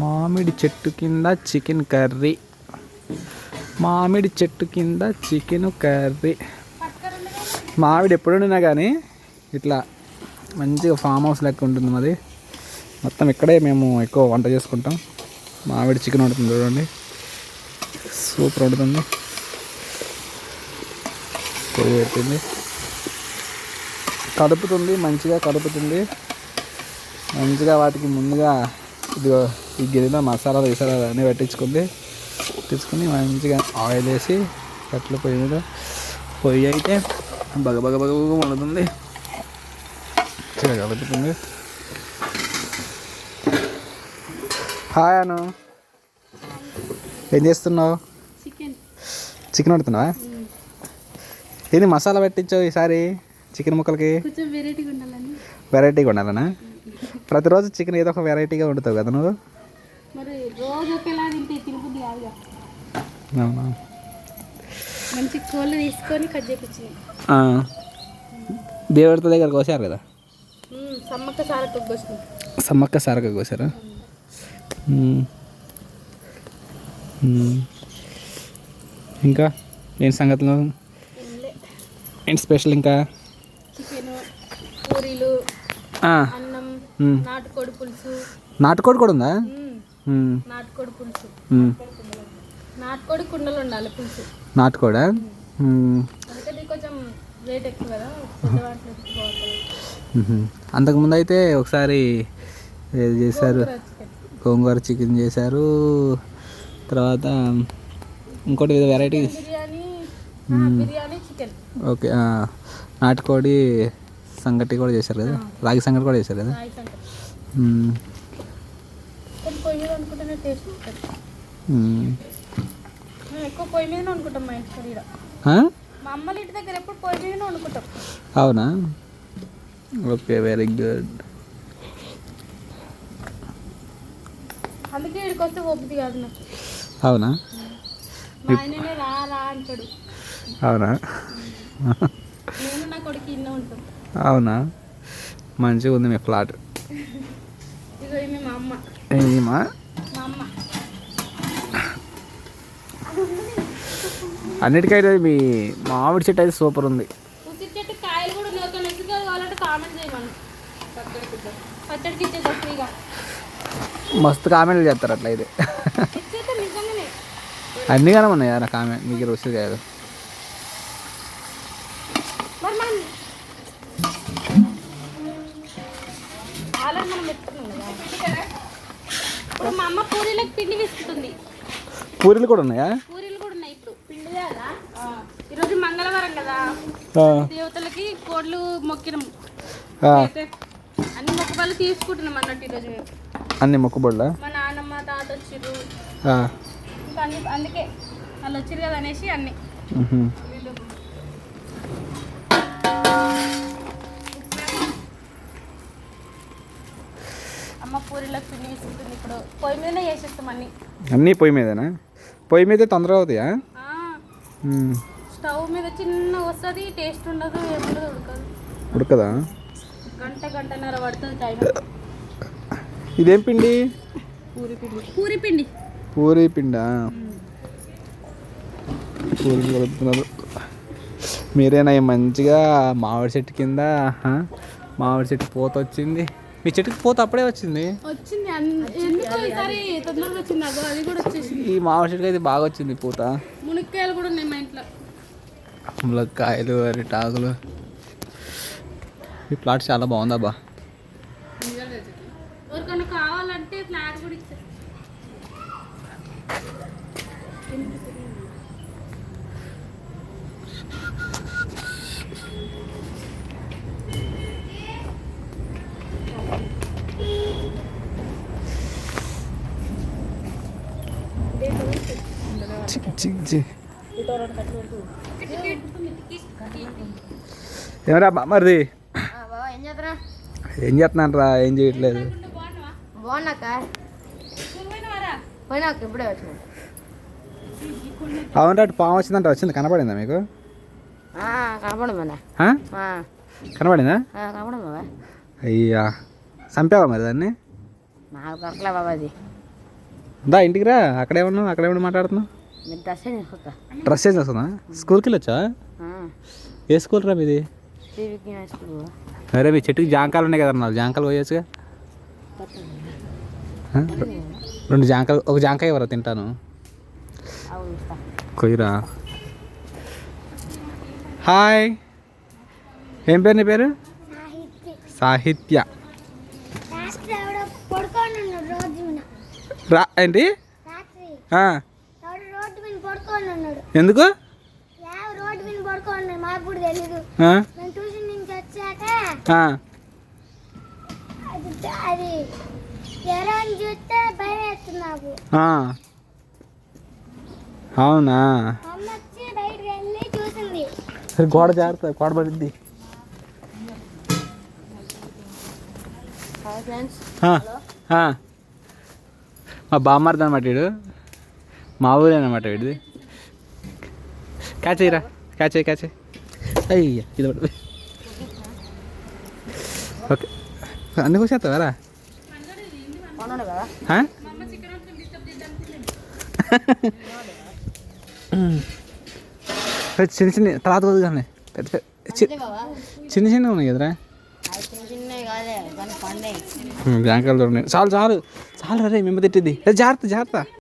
మామిడి చెట్టు కింద చికెన్ కర్రీ. మామిడి చెట్టు కింద చికెన్ కర్రీ. మామిడి ఎప్పుడు వండినా కానీ ఇట్లా మంచిగా ఫామ్ హౌస్ లెక్క ఉంటుంది మాది మొత్తం ఇక్కడే మేము ఎక్కువ వంట చేసుకుంటాం. మామిడి చికెన్ వండుతుంది చూడండి. సూపర్ వండుతుంది పొయ్యి పెట్టింది. కదుపుతుంది మంచిగా కదుపుతుంది. మంచిగా వాటికి ముందుగా ఇదిగో ఈ గిన్నెలో మసాలాలు విసాలాలు అన్నీ పెట్టించుకుంది. పెట్టించుకుని మంచిగా ఆయిల్ వేసి కట్ల పొయ్యి మీద పొయ్యి అయితే బగ బగ బగ వండుతుంది మంచిగా కలుపుతుంది హాయ్ అను. ఏం చేస్తున్నావు? చికెన్ వండుతున్నావా? ఏంది మసాలా పెట్టించావు ఈసారి చికెన్ ముక్కలకి? వెరైటీగా ఉండాలని. ప్రతిరోజు చికెన్ ఏదో ఒక వెరైటీగా వండుతావు కదా నువ్వు? అవునా? మంచి కోళ్ళు తీసుకొని కట్. దేవుడితో దగ్గర కోసారు కదా? సమ్మక్క సారక్క కోసం సమ్మక్క సారక కోసారా. ఇంకా ఏంటి సంగతులు? ఏంటి స్పెషల్ ఇంకా? పూరీలు అన్నం. నాటుకోడి పులుసు. నాటుకోడి కూడా ఉందా. నాటుకోడి పులుసు. నాటుకోడి కుండలు ఉండాలి పులుసు. నాటుకోడా? కొంచెం రేట్ ఎక్కువ కదా. అంతకుముందు అయితే ఒకసారి ఏది చేశారు? గోంగూర చికెన్ చేశారు. తర్వాత ఇంకోటి ఏదో వెరైటీ బిర్యానీ ఆ, బిర్యానీ చికెన్. ఓకే నాటుకోడి సంగటి కూడా చేశారు కదా? రాగి సంగటి కూడా చేశారు కదా? అవునా? ఓకే వెరీ గుడ్ అందుకే ఇక్కడికి వస్తే ఓపిక కాదు నాకు. అవునా? అవునా? అవునా? మంచిగా ఉంది మీ ఫ్లాట్. ఏమా అన్నిటికైతే మీ మామిడి చెట్టు అయితే సూపర్ ఉంది. మస్తు కామెంట్లు చేస్తారు అట్లయితే. అన్నీ కానీ ఉన్నాయి మీకు కాదు. మనం ఆల్రెడీ మనం పెట్టుకున్నాం కదా. పూరీలు కూడా ఉన్నాయా? పూరీలు కూడా ఉన్నాయి ఇప్పుడు. పిండి కదా? ఈరోజు మంగళవారం కదా. దేవతలకి కోడ్లు మొక్కినాం. అన్ని మొక్కలు తీసుకుంటున్నాం అన్నట్టు ఈరోజు మేము. అన్ని మొక్కుబడులా? మా నాన్నమ్మ తాత వచ్చిర్రు. ఇంకా అన్ని అందుకే వాళ్ళు వచ్చిర్రు కదా అనేసి అన్ని. అమ్మ పూరీలకు పిండి విసుకుతుంది ఇప్పుడు. పొయ్యి మీదనే చేసేస్తాం అన్ని. అన్నీ పొయ్యి మీదనా? పొయ్యి మీదే తొందరగా అవుతాయా? స్టవ్ మీద చిన్న వస్తుంది టేస్ట్ ఉండదు ఏముండదు ఉడకదు. ఉడకదా? గంట గంటన్నర పడుతుంది టైం ఇదేం పిండి? పూరి పిండి. పూరి పిండి. పూరి పిండా? పూరి కలుపుతున్నారు. మీరేనా మంచిగా మామిడి చెట్టు కింద మామిడి చెట్టు పూత వచ్చింది. మీ చెట్టుకి పూత అప్పుడే వచ్చింది? ఈ మామిడి చెట్టుకి అయితే బాగా వచ్చింది పూత. మునక్కాయలు కూడా ఉన్నాయి మా ఇంట్లో. ములక్కాయలు అరిటాకులు. ఈ ప్లాట్ చాలా బాగుందబ్బా ఎవరికైనా ఏమరా మరిది ఏం చేస్తున్నాను రా ఏం చేయట్లేదు? అవునంటే అటు పాము వచ్చిందంట. వచ్చింది. కనపడిందా మీకు? కనపడిందా అయ్యా. చంపావా మరి దాన్ని? నాకు దొరకలే బాబా అది. దా ఇంటికి రా. అక్కడే ఉన్నావు అక్కడే ఉండి మాట్లాడుతున్నావు డ్రెస్ చేసి వస్తుందా స్కూల్కి వెళ్ళొచ్చా? ఏ స్కూల్ రా మీది? అరే మీ చెట్టుకి జాంకాయలు ఉన్నాయి కదా నాలుగు జాంకాయలు పోయొచ్చుగా? రెండు జాంకాయలు ఒక జాంకాయ ఎవరో తింటాను. కొయ్యరా. హాయ్. ఏం పేరు నీ పేరు? సాహిత్య. రా ఏంటి రాత్రి ఆ, ఎవడో రోడ్డు మీద ఎందుకు? యా రోడ్డు మీద పడుకొని ఉన్నాడు మాకు కూడా తెలీదు. ఆ, మేము ట్యూషన్ నుంచి వచ్చాక ఆ, అది అది ఎవరో అని చూస్తే భయం వేస్తుంది నాకు. ఆ. అవునా? సరే గోడ జాగ్రత్త గోడ పడింది. మా బామ్మార్ది అనమాట వీడు. మా ఊరే అనమాట వీడిది. క్యాచ్ అయ్యరా క్యాచ్ అయ్యి క్యాచ్ అయ్యా ఇది పడు ఓకే. అన్ని కూర్చేస్తావారా చిన్న చిన్న తర్వాత వద్దు కానీ. పెద్ద చిన్న చిన్న ఉన్నాయి కదరా? బ్యాంకాలు ఉన్నాయి చాలు చాలు. చాలు రే మేము తిట్టింది. జాగ్రత్త జాగ్రత్త.